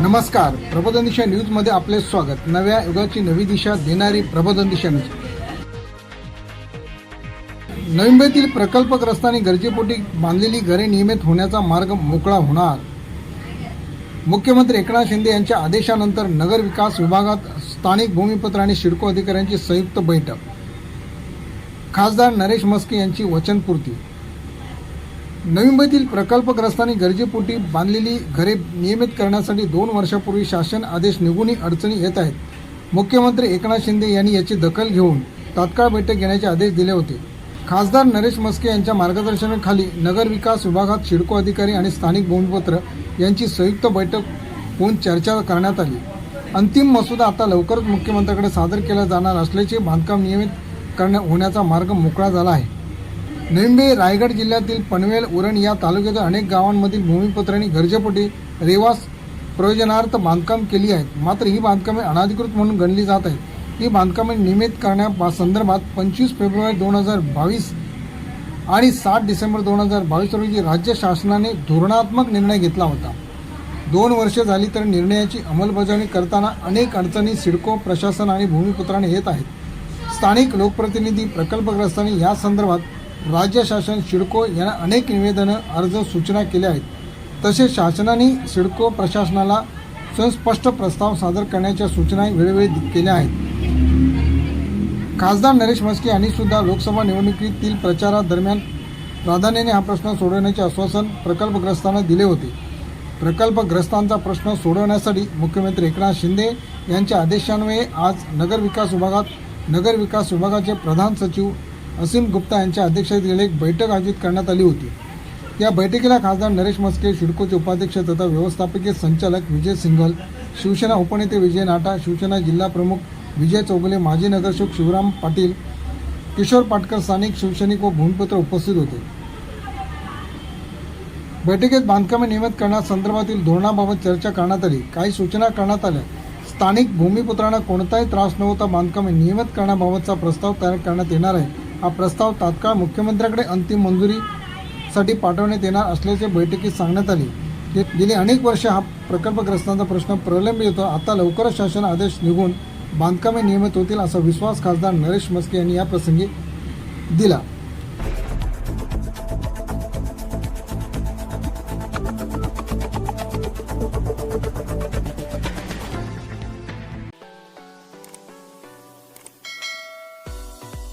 नमस्कार. प्रबोधन दिशा न्यूजमध्ये आपले स्वागत. नव्या युगाची नवी दिशा देणारी प्रबोधन दिशा न्यूज. नवी मुंबईतील प्रकल्पग्रस्तांनी गरजेपोटी बांधलेली घरे नियमित होण्याचा मार्ग मोकळा होणार. मुख्यमंत्री एकनाथ शिंदे यांच्या आदेशानंतर नगर विकास विभागात स्थानिक भूमिपत्र आणि सिडको अधिकाऱ्यांची संयुक्त बैठक. खासदार नरेश मस्के यांची वचनपूर्ती. नवी मुंबईतील प्रकल्पग्रस्तांनी गरजेपोटी बांधलेली घरे नियमित करण्यासाठी दोन वर्षापूर्वी शासन आदेश निघूनही अडचणी येत आहेत. मुख्यमंत्री एकनाथ शिंदे यांनी याची दखल घेऊन तात्काळ बैठक घेण्याचे आदेश दिले होते. खासदार नरेश मस्के यांच्या मार्गदर्शनाखाली नगर विकास विभागात सिडको अधिकारी आणि स्थानिक भूमिपत्र यांची संयुक्त बैठक होऊन चर्चा करण्यात आली. अंतिम मसुदा आता लवकरच मुख्यमंत्र्यांकडे सादर केला जाणार असल्याचे बांधकाम नियमित करण्या होण्याचा मार्ग मोकळा झाला आहे. निंबे रायगड जिल्ह्यातील पनवेल उरण या तालुक्यातील अनेक गावांमधील भूमिपत्रांनी गरजेपोटी रेवास प्रयोजनार्थ बांधकाम केली आहेत. मात्र ही बांधकामे अनाधिकृत म्हणून गणली जात आहेत. ही बांधकामे नियमित करण्या संदर्भात पंचवीस फेब्रुवारी दोन हजार बावीस आणि सात डिसेंबर दोन हजार बावीस रोजी राज्य शासनाने धोरणात्मक निर्णय घेतला होता. दोन वर्षे झाली तर निर्णयाची अंमलबजावणी करताना अनेक अडचणी सिडको प्रशासन आणि भूमिपुत्राने येत आहेत. स्थानिक लोकप्रतिनिधी प्रकल्पग्रस्तांनी या संदर्भात राज्य शासन सिडको यांना अनेक निवेदनं अर्ज सूचना केल्या आहेत. तसेच शासनाने सिडको प्रशासनाला सुस्पष्ट प्रस्ताव सादर करण्याच्या सूचना वेळोवेळी केल्या आहेत. खासदार नरेश म्हस्के यांनी सुद्धा लोकसभा निवडणुकीतील प्रचारादरम्यान प्राधान्याने हा प्रश्न सोडवण्याचे आश्वासन प्रकल्पग्रस्तांना दिले होते. प्रकल्पग्रस्तांचा प्रश्न सोडवण्यासाठी मुख्यमंत्री एकनाथ शिंदे यांच्या आदेशान्वये आज नगर विकास विभागात नगर विकास विभागाचे प्रधान सचिव असीम गुप्ता यांच्या अध्यक्षतेखाली एक बैठक आयोजित करण्यात आली होती. या बैठकीला खासदार नरेश मस्के सिडकोचे उपाध्यक्ष तथा व्यवस्थापकीय संचालक विजय सिंघल शिवसेना उपनेते विजय नाटा शिवसेना जिल्हा प्रमुख विजय चौगले माजी नगरसेवक शिवराम पाटील किशोर पाटकर स्थानिक शिवसैनिक व भूमिपुत्र उपस्थित होते. बैठकीत बांधकामे नियमित करण्यासंदर्भातील धोरणाबाबत चर्चा करण्यात आली. काही सूचना करण्यात आल्या. स्थानिक भूमिपुत्रांना कोणताही त्रास न होता बांधकामे नियमित करण्याबाबतचा प्रस्ताव तयार करण्यात येणार आहे. हा प्रस्ताव तात्काळ मुख्यमंत्र्यांकडे अंतिम मंजुरीसाठी पाठवण्यात येणार असल्याचे बैठकीत सांगण्यात आले. गे- गेली अनेक वर्षे हा प्रकल्पग्रस्तांचा प्रश्न प्रलंबित होता. आता लवकरच शासन आदेश निघून बांधकामे नियमित होतील असा विश्वास खासदार नरेश मस्के यांनी या प्रसंगी दिला.